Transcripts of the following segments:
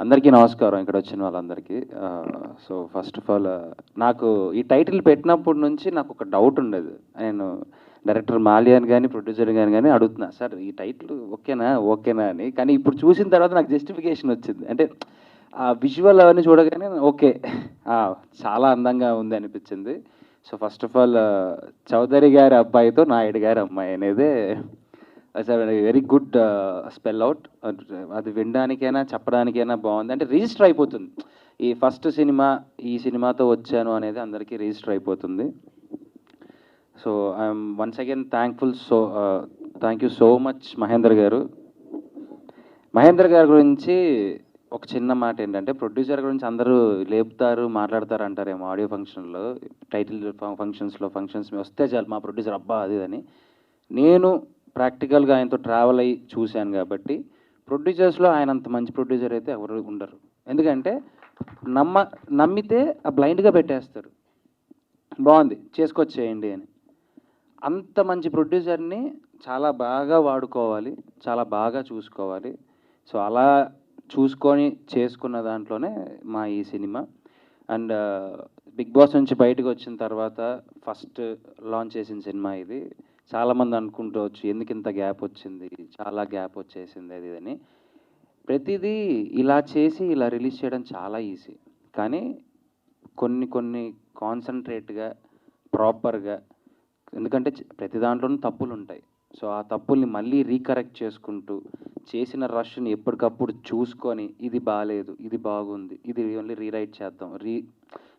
అందరికీ నమస్కారం ఇక్కడ వచ్చిన వాళ్ళందరికీ. సో ఫస్ట్ ఆఫ్ ఆల్ నాకు ఈ టైటిల్ పెట్టినప్పటి నుంచి నాకు ఒక డౌట్ ఉండేది. నేను డైరెక్టర్ మాలియాని కానీ ప్రొడ్యూసర్ కానీ కానీ అడుగుతున్నా సార్ ఈ టైటిల్ ఓకేనా? ఓకేనా? అని. కానీ ఇప్పుడు చూసిన తర్వాత నాకు జస్టిఫికేషన్ వచ్చింది. అంటే ఆ విజువల్ అవన్నీ చూడగానే ఓకే చాలా అందంగా ఉంది అనిపించింది. So first of all Chowdary గారి అబ్బాయితో నాయుడు గారి అమ్మాయి అనేది వెరీ గుడ్ స్పెల్ అవుట్ అది వినడానికైనా చెప్పడానికైనా బాగుంది. అంటే రిజిస్టర్ అయిపోతుంది. ఈ ఫస్ట్ సినిమా ఈ సినిమాతో వచ్చాను అనేది అందరికీ రిజిస్టర్ అయిపోతుంది. So I'm once again thankful so thank you so much Mahender గారు. మహేందర్ గారి గురించి ఒక చిన్న మాట ఏంటంటే ప్రొడ్యూసర్ గురించి అందరూ లేపుతారు మాట్లాడతారు అంటారేమో ఆడియో ఫంక్షన్లో టైటిల్ ఫంక్షన్స్లో ఫంక్షన్స్ వస్తే చాలు మా ప్రొడ్యూసర్ అబ్బా అది అని. నేను ప్రాక్టికల్గా ఆయనతో ట్రావెల్ అయ్యి చూశాను కాబట్టి ప్రొడ్యూసర్స్లో ఆయన అంత మంచి ప్రొడ్యూసర్ అయితే ఎవరు ఉండరు. ఎందుకంటే నమ్మ నమ్మితే ఆ బ్లైండ్గా పెట్టేస్తారు. బాగుంది చేసుకొచ్చేయండి అని. అంత మంచి ప్రొడ్యూసర్ని చాలా బాగా వాడుకోవాలి చాలా బాగా చూసుకోవాలి. సో అలా చూసుకొని చేసుకున్న దాంట్లోనే మా ఈ సినిమా. అండ్ బిగ్ బాస్ నుంచి బయటకు వచ్చిన తర్వాత ఫస్ట్ లాంచ్ చేసిన సినిమా ఇది. చాలామంది అనుకుంటవచ్చు ఎందుకు ఇంత గ్యాప్ వచ్చింది? చాలా గ్యాప్ వచ్చేసింది అది ఇది అని. ప్రతిదీ ఇలా చేసి ఇలా రిలీజ్ చేయడం చాలా ఈజీ. కానీ కొన్ని కొన్ని కాన్సన్ట్రేట్గా ప్రాపర్గా ఎందుకంటే ప్రతి దాంట్లోనూ తప్పులు ఉంటాయి. సో ఆ తప్పుల్ని మళ్ళీ రీకరెక్ట్ చేసుకుంటూ చేసిన రష్ని ఎప్పటికప్పుడు చూసుకొని ఇది బాగాలేదు ఇది బాగుంది ఇది ఓన్లీ రీరైట్ చేద్దాం రీ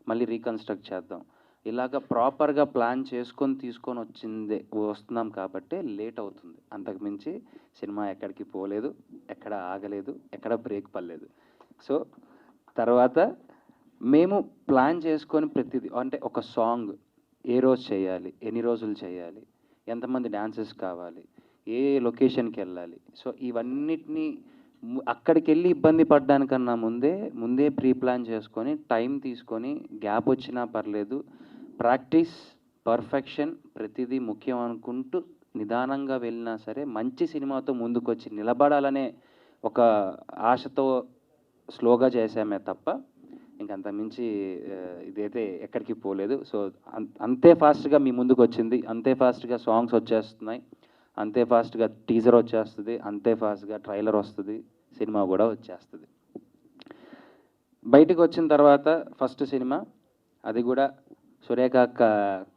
మళ్ళీ రీకన్స్ట్రక్ట్ చేద్దాం ఇలాగ ప్రాపర్గా ప్లాన్ చేసుకొని తీసుకొని వచ్చిందే వస్తున్నాం కాబట్టి లేట్ అవుతుంది. అంతకుమించి సినిమా ఎక్కడికి పోలేదు ఎక్కడ ఆగలేదు ఎక్కడ బ్రేక్ పడలేదు. సో తర్వాత మేము ప్లాన్ చేసుకొని ప్రతిదీ అంటే ఒక సాంగ్ ఏ రోజు చేయాలి ఎన్ని రోజులు చేయాలి ఎంతమంది డాన్సెస్ కావాలి ఏ లొకేషన్కి వెళ్ళాలి. సో ఇవన్నిటిని అక్కడికి వెళ్ళి ఇబ్బంది పడ్డానికన్నా ముందే ముందే ప్రీ ప్లాన్ చేసుకొని టైం తీసుకొని గ్యాప్ వచ్చినా పర్లేదు ప్రాక్టీస్ పర్ఫెక్షన్ ప్రతిదీ ముఖ్యం అనుకుంటూ నిదానంగా వెళ్ళినా సరే మంచి సినిమాతో ముందుకొచ్చి నిలబడాలనే ఒక ఆశతో స్లోగా చేసామే తప్ప ఇంకంత మించి ఇదైతే ఎక్కడికి పోలేదు. సో అంతే ఫాస్ట్గా మీ ముందుకు వచ్చింది అంతే ఫాస్ట్గా సాంగ్స్ వచ్చేస్తున్నాయి అంతే ఫాస్ట్గా టీజర్ వచ్చేస్తుంది అంతే ఫాస్ట్గా ట్రైలర్ వస్తుంది సినిమా కూడా వచ్చేస్తుంది. బయటికి వచ్చిన తర్వాత ఫస్ట్ సినిమా అది కూడా సురేఖ అక్క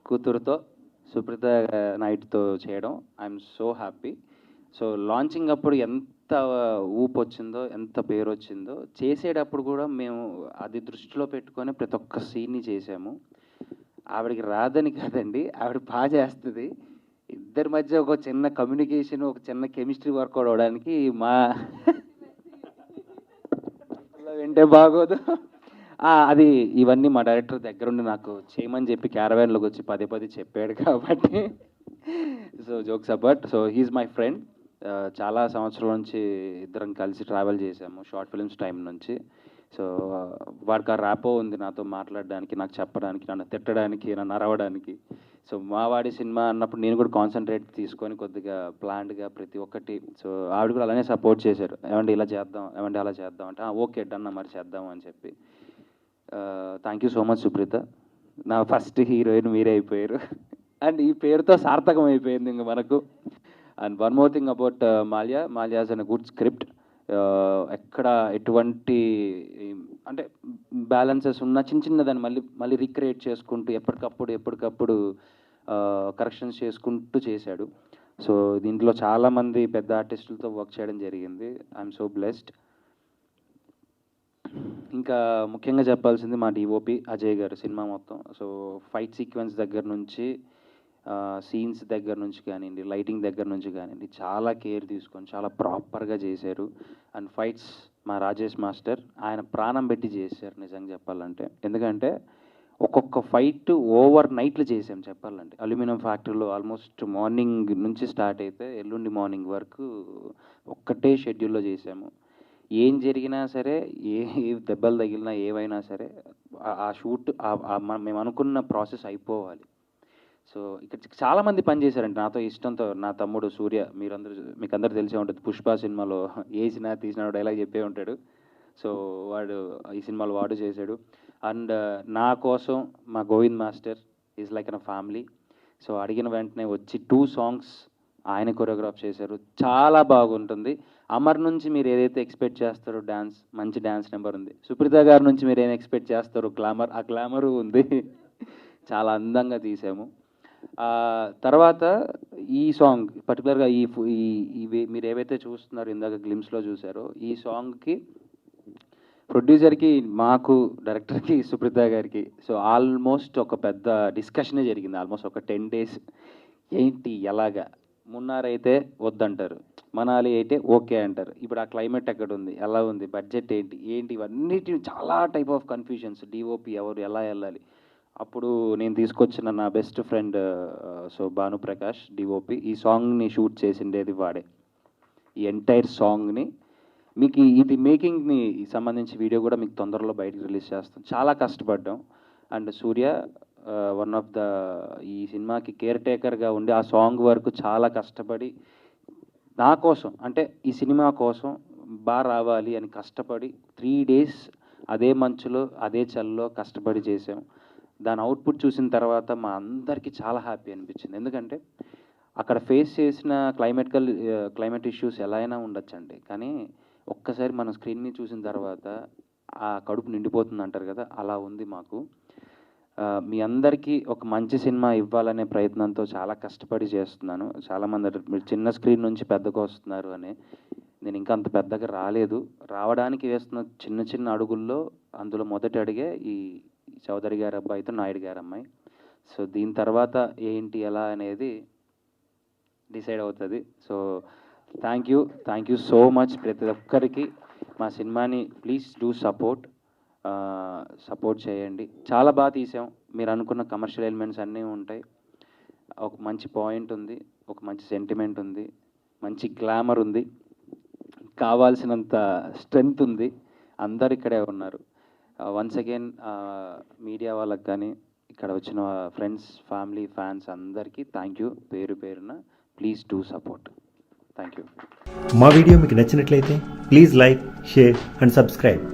కూతురుతో సుప్రీత నైట్తో చేయడం. I'm so happy so launching అప్పుడు ఎంత ఊపు వచ్చిందో ఎంత పేరు వచ్చిందో చేసేటప్పుడు కూడా మేము అది దృష్టిలో పెట్టుకొని ప్రతి ఒక్క సీన్ని చేసాము. ఆవిడకి రాదని కాదండి ఆవిడ బాగా చేస్తుంది. ఇద్దరి మధ్య ఒక చిన్న కమ్యూనికేషన్ ఒక చిన్న కెమిస్ట్రీ వర్కౌట్ అవడానికి మా వింటే బాగోదు. అది ఇవన్నీ మా డైరెక్టర్ దగ్గరుండి నాకు చేయమని చెప్పి క్యారవాన్లోకి వచ్చి పదే పదే చెప్పాడు కాబట్టి. So jokes about so he is my friend. చాలా సంవత్సరాల నుంచి ఇద్దరం కలిసి ట్రావెల్ చేసాము షార్ట్ ఫిల్మ్స్ టైం నుంచి. సో వాడికి ఆ ర్యాపో ఉంది నాతో మాట్లాడడానికి నాకు చెప్పడానికి నన్ను తిట్టడానికి నన్ను అరవడానికి. సో మా వాడి సినిమా అన్నప్పుడు నేను కూడా కాన్సన్ట్రేట్ తీసుకొని కొద్దిగా ప్లాన్డ్గా ప్రతి ఒక్కటి. సో ఆవిడ కూడా అలానే సపోర్ట్ చేశారు. ఏమంటే ఇలా చేద్దాం ఏమంటే అలా చేద్దాం అంటే ఓకే డన్ మరి చేద్దాం అని చెప్పి. Thank you so much Supreetha నా ఫస్ట్ హీరోయిన్ మీరే అయిపోయారు. అండ్ ఈ పేరుతో సార్థకం అయిపోయింది ఇంక మనకు. And one more thing about Mallya Mallya's an good script ఎక్కడ ఎటువంటి అంటే బ్యాలెన్సెస్ ఉన్న చిన్న చిన్నదాన్ని మళ్ళీ మళ్ళీ రీక్రియేట్ చేసుకుంటూ ఎప్పటికప్పుడు ఎప్పటికప్పుడు కరెక్షన్స్ చేసుకుంటూ చేశాడు. సో దీంట్లో చాలామంది పెద్ద ఆర్టిస్టులతో వర్క్ చేయడం జరిగింది. ఐఎమ్ సో బ్లెస్డ్ ఇంకా ముఖ్యంగా చెప్పాల్సింది మా డిఓపి అజయ్ గారు సినిమా మొత్తం. సో ఫైట్ సీక్వెన్స్ దగ్గర నుంచి సీన్స్ దగ్గర నుంచి కానివ్వండి లైటింగ్ దగ్గర నుంచి కానివ్వండి చాలా కేర్ తీసుకొని చాలా ప్రాపర్గా చేశారు. అండ్ ఫైట్స్ మా రాజేష్ మాస్టర్ ఆయన ప్రాణం పెట్టి చేశారు నిజంగా చెప్పాలంటే. ఎందుకంటే ఒక్కొక్క ఫైట్ ఓవర్ నైట్లు చేసాం చెప్పాలంటే. అల్యూమినియం ఫ్యాక్టరీలో ఆల్మోస్ట్ మార్నింగ్ నుంచి స్టార్ట్ అయితే ఎల్లుండి మార్నింగ్ వరకు ఒక్కటే షెడ్యూల్లో చేసాము ఏం జరిగినా సరే ఏ ఏ దెబ్బలు తగిలినా ఏవైనా సరే ఆ- షూట్ మేము అనుకున్న ప్రాసెస్ అయిపోవాలి. సో ఇక్కడ చాలా మంది పనిచేశారండి. నాతో ఇష్టంతో నా తమ్ముడు సూర్య మీరందరూ మీకు అందరూ తెలిసే ఉంటుంది. పుష్ప సినిమాలో వేసినా తీసిన డైలాగ్ చెప్పే ఉంటాడు. సో వాడు ఈ సినిమాలో వాడు చేశాడు. అండ్ నా కోసం మా Govind master is like an family. So అడిగిన వెంటనే వచ్చి టూ సాంగ్స్ ఆయన కొరియోగ్రాఫ్ చేశారు. చాలా బాగుంటుంది. అమర్ నుంచి మీరు ఏదైతే ఎక్స్పెక్ట్ చేస్తారో డ్యాన్స్ మంచి డ్యాన్స్ నెంబర్ ఉంది. సుప్రీత గారి నుంచి మీరు ఏం ఎక్స్పెక్ట్ చేస్తారో గ్లామర్ ఆ గ్లామరు ఉంది. చాలా అందంగా తీసాము. తర్వాత ఈ సాంగ్ పర్టికులర్గా ఈ ఈ ఇవి మీరు ఏవైతే చూస్తున్నారో ఇందాక గ్లిమ్స్లో చూసారో ఈ సాంగ్కి ప్రొడ్యూసర్కి మాకు డైరెక్టర్కి సుప్రీత గారికి సో ఆల్మోస్ట్ ఒక పెద్ద డిస్కషనే జరిగింది. ఆల్మోస్ట్ ఒక టెన్ డేస్ ఏంటి ఎలాగా? మున్నార్ అయితే వద్దంటారు. మనాలి అయితే ఓకే అంటారు. ఇప్పుడు ఆ క్లైమేట్ ఎక్కడ ఉంది ఎలా ఉంది? బడ్జెట్ ఏంటి? ఏంటి? ఇవన్నిటి చాలా టైప్ ఆఫ్ కన్ఫ్యూజన్స్ డిఓపి ఎవరు ఎలా వెళ్ళాలి? అప్పుడు నేను తీసుకొచ్చిన నా best friend so Bhanuprakash DOP ఈ సాంగ్ని షూట్ చేసిండేది వాడే. ఈ ఎంటైర్ సాంగ్ని మీకు ఇది మేకింగ్ని సంబంధించి వీడియో కూడా మీకు తొందరలో బయటకు రిలీజ్ చేస్తాం. చాలా కష్టపడ్డాం. And Surya one of the ఈ సినిమాకి కేర్ టేకర్గా ఉండి ఆ సాంగ్ వరకు చాలా కష్టపడి నా కోసం అంటే ఈ సినిమా కోసం బాగా రావాలి అని కష్టపడి త్రీ డేస్ అదే మంచులో అదే చల్లో కష్టపడి చేసాం దాని అవుట్పుట్ చూసిన తర్వాత మా అందరికీ చాలా హ్యాపీ అనిపించింది. ఎందుకంటే అక్కడ ఫేస్ చేసిన క్లైమేటికల్ క్లైమేట్ ఇష్యూస్ ఎలా అయినా ఉండొచ్చండి. కానీ ఒక్కసారి మన స్క్రీన్ని చూసిన తర్వాత ఆ కడుపు నిండిపోతుంది అంటారు కదా అలా ఉంది మాకు. మీ అందరికీ ఒక మంచి సినిమా ఇవ్వాలనే ప్రయత్నంతో చాలా కష్టపడి చేస్తున్నాను. చాలామంది మీరు చిన్న స్క్రీన్ నుంచి పెద్దగా వస్తున్నారు అని. నేను ఇంకా అంత పెద్దగా రాలేదు. రావడానికి వేస్తున్న చిన్న చిన్న అడుగుల్లో అందులో మొదటి అడిగే ఈ చౌదరి గారి అబ్బాయితో నాయుడు గారి అమ్మాయి. సో దీని తర్వాత ఏంటి ఎలా అనేది డిసైడ్ అవుతుంది. So thank you thank you so much ప్రతి ఒక్కరికి. మా సినిమాని ప్లీజ్ డూ సపోర్ట్. సపోర్ట్ చేయండి. చాలా బాగా తీసాం. మీరు అనుకున్న కమర్షియల్ ఎలిమెంట్స్ అన్నీ ఉంటాయి. ఒక మంచి పాయింట్ ఉంది. ఒక మంచి సెంటిమెంట్ ఉంది. మంచి గ్లామర్ ఉంది. కావాల్సినంత స్ట్రెంగ్త్ ఉంది. అందరు ఇక్కడే ఉన్నారు. వన్స్ అగైన్ మీడియా వాళ్ళకి కానీ ఇక్కడ వచ్చిన ఫ్రెండ్స్ ఫ్యామిలీ ఫ్యాన్స్ అందరికీ థ్యాంక్ యూ పేరు పేరున. Please do support thank you మా వీడియో మీకు నచ్చినట్లయితే please like share and subscribe